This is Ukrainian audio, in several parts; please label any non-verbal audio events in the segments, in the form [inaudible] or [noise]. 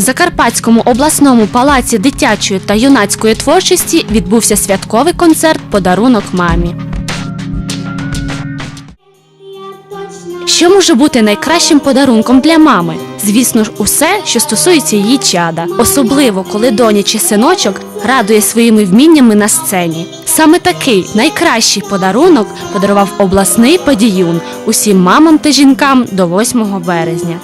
Закарпатському обласному палаці дитячої та юнацької творчості відбувся святковий концерт Подарунок мамі. Що може бути найкращим подарунком для мами? Звісно ж, усе, що стосується її чада, особливо коли доня чи синочок радує своїми вміннями на сцені. Саме такий найкращий подарунок подарував обласний падіюн усім мамам та жінкам до 8 березня.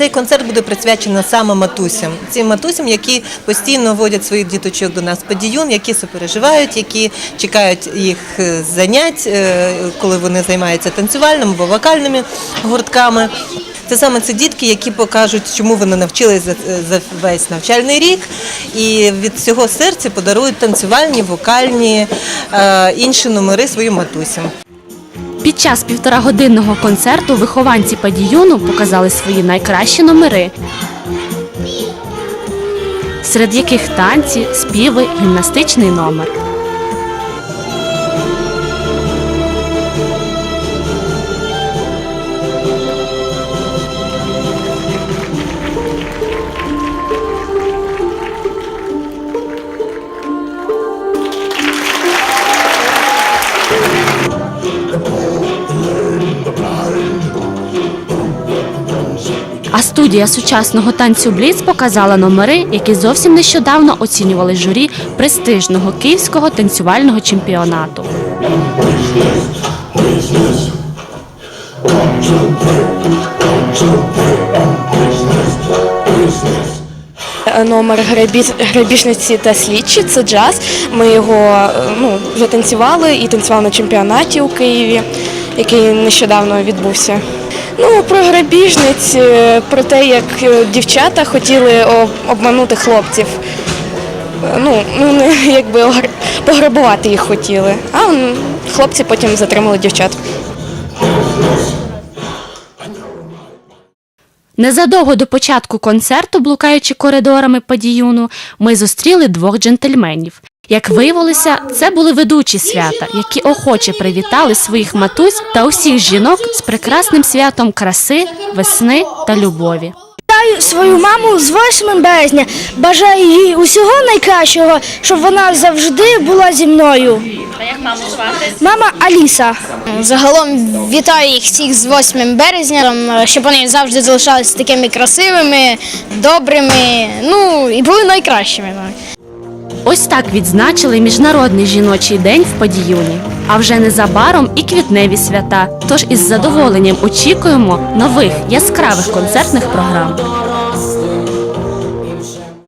Цей концерт буде присвячений саме матусям. Цим матусям, які постійно водять своїх діточок до нас в падіюн, які сопереживають, які чекають їх е, занять, е, коли вони займаються танцювальними або вокальними гуртками. Це саме ці дітки, які покажуть, чому вони навчились за, за весь навчальний рік, і від всього серця подарують танцювальні, вокальні, е, інші номери своїм матусям. Під час півторагодинного концерту вихованці падіюну показали свої найкращі номери, серед яких танці, співи, гімнастичний номер. А студія сучасного танцю Бліц показала номери, які зовсім нещодавно оцінювали журі престижного київського танцювального чемпіонату. Номер грабі- грабіжниці та слідчі це джаз. Ми його е, ну, вже танцювали і танцювали на чемпіонаті у Києві, який нещодавно відбувся. Ну, про грабіжниць, е, про те, як е, дівчата хотіли обманути хлопців. Е, Ну, ну [laughs] якби пограбувати їх хотіли. А хлопці потім затримали дівчат. Незадовго до початку концерту, блукаючи коридорами падіюну, ми зустріли двох джентльменів. Як виявилося, це були ведучі свята, які охоче привітали своїх матусь та усіх жінок з прекрасним святом краси, весни та любові. Вітаю свою маму з 8 березня. Бажаю їй усього найкращого, щоб вона завжди була зі мною. А як маму звати? Мама Аліса. Загалом вітаю їх всіх з 8 березня, щоб вони завжди залишалися такими красивими, добрими, ну і були найкращими. Ось так відзначили Міжнародний жіночий день в подіюні. А вже незабаром і квітневі свята. Тож із задоволенням очікуємо нових яскравих концертних програм.